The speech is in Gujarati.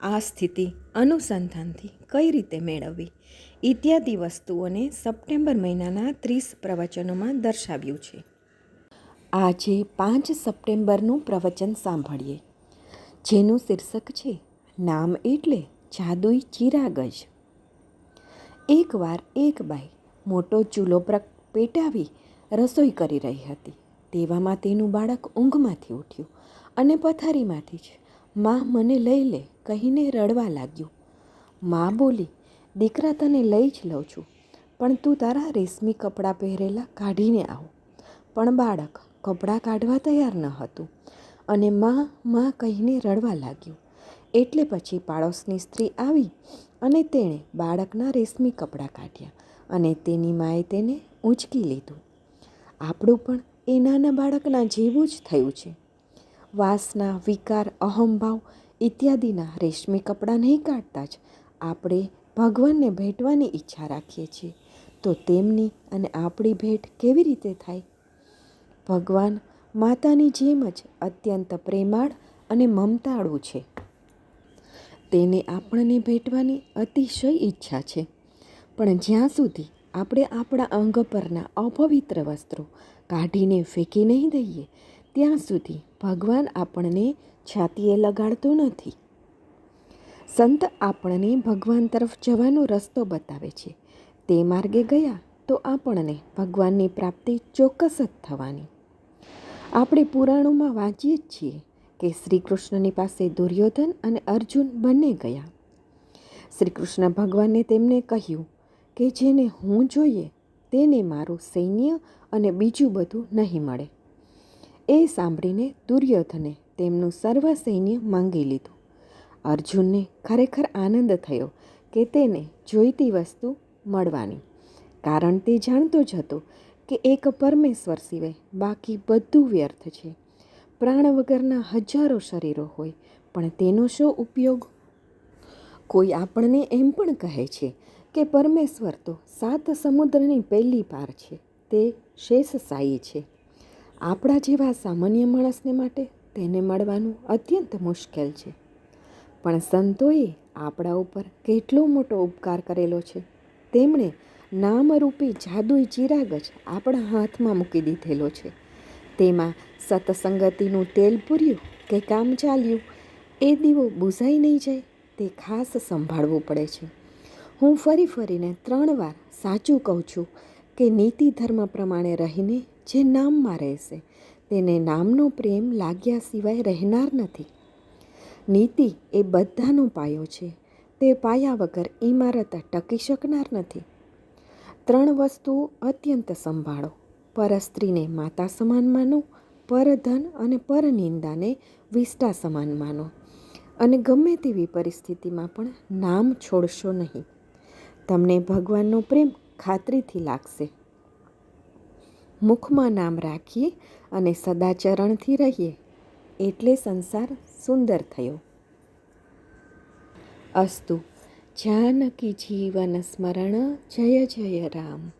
આ સ્થિતિ અનુસંધાનથી કઈ રીતે મેળવવી? ઇત્યાદિ વસ્તુઓને સપ્ટેમ્બર મહિનાના ત્રીસ પ્રવચનોમાં દર્શાવ્યું છે. આજે પાંચ સપ્ટેમ્બરનું પ્રવચન સાંભળીએ. જેનું શીર્ષક છે, નામ એટલે જાદુઈ ચિરાગજ. એકવાર એક બાઈ મોટો ચૂલો પેટાવી રસોઈ કરી રહી હતી. તેવામાં તેનું બાળક ઊંઘમાંથી ઉઠ્યું અને પથારીમાંથી જ માં મને લઈ લે, કહીને રડવા લાગ્યું. માં બોલી, દીકરા તને લઈ જ લઉં છું, પણ તું તારા રેશમી કપડાં પહેરેલા કાઢીને આવ. પણ બાળક, કપડાં કાઢવા તૈયાર ન હતું અને માં માં કહીને રડવા લાગ્યું. એટલે પછી પાડોશની સ્ત્રી આવી અને તેણે બાળકના રેશમી કપડાં કાઢ્યા અને તેની માએ તેને ઊંચકી લીધું. આપણું પણ એ નાના બાળકના જેવું જ થયું છે. વાસના, વિકાર, અહંભાવ ઇત્યાદિના રેશમી કપડાં નહીં કાઢતા જ આપણે ભગવાનને ભેટવાની ઈચ્છા રાખીએ છીએ. તો તેમની અને આપણી ભેટ કેવી રીતે થાય? ભગવાન માતાની જેમ જ અત્યંત પ્રેમાળ અને મમતાળું છે. તેને આપણને ભેટવાની અતિશય ઈચ્છા છે. પણ જ્યાં સુધી આપણે આપણા અંગ પરના અપવિત્ર વસ્ત્રો કાઢીને ફેંકી નહીં દઈએ ત્યાં સુધી ભગવાન આપણને છાતીએ લગાડતો નથી. સંત આપણને ભગવાન તરફ જવાનો રસ્તો બતાવે છે. તે માર્ગે ગયા તો આપણને ભગવાનની પ્રાપ્તિ ચોક્કસ જ થવાની. આપણે પુરાણોમાં વાંચીએ જ છીએ કે શ્રી કૃષ્ણની પાસે દુર્યોધન અને અર્જુન બંને ગયા. શ્રી કૃષ્ણ ભગવાને તેમને કહ્યું કે જેને હું જોઈએ તેને મારું સૈન્ય અને બીજું બધું નહીં મળે. એ સાંભળીને દુર્યોધને તેમનું સર્વ સૈન્ય માંગી લીધું. અર્જુનને ખરેખર આનંદ થયો કે તેને જોઈતી વસ્તુ મળવાની. કારણ તે જાણતો જ હતો કે એક પરમેશ્વર સિવાય બાકી બધું વ્યર્થ છે. પ્રાણ વગરના હજારો શરીરો હોય, પણ તેનો શો ઉપયોગ? કોઈ આપણને એમ પણ કહે છે કે પરમેશ્વર તો સાત સમુદ્રની પહેલી પાર છે, તે શેષશાહી છે. આપણા જેવા સામાન્ય માણસને માટે તેને મળવાનું અત્યંત મુશ્કેલ છે. પણ સંતોએ આપણા ઉપર કેટલો મોટો ઉપકાર કરેલો છે. તેમણે નામરૂપી જાદુઈ ચિરાગ જ આપણા હાથમાં મૂકી દીધેલો છે. તેમાં સતસંગતિનું તેલ પૂર્યું કે કામ ચાલ્યું, એ દીવો બુઝાઈ નહીં જાય તે ખાસ સંભાળવું પડે છે. હું ફરી ફરીને ત્રણ વાર સાચું કહું છું કે નીતિ ધર્મ પ્રમાણે રહીને જે નામમાં રહેશે. તેને નામનો પ્રેમ લાગ્યા સિવાય રહેનાર નથી. નીતિ એ બધાનો પાયો છે. તે પાયા વગર ઇમારત ટકી શકનાર નથી. ત્રણ વસ્તુઓ અત્યંત સંભાળો. પરસ્ત્રીને માતા સમાન માનો પરધન અને પરનિંદાને વિષ્ટા સમાન માનો. અને ગમે તેવી પરિસ્થિતિમાં પણ નામ છોડશો નહીં. તમને ભગવાનનો પ્રેમ ખાતરીથી લાગશે. મુખમાં નામ રાખીએ અને સદાચરણથી રહીએ એટલે સંસાર સુંદર થયો. અસ્તુ, જાનકી જીવન સ્મરણ, જય જય રામ.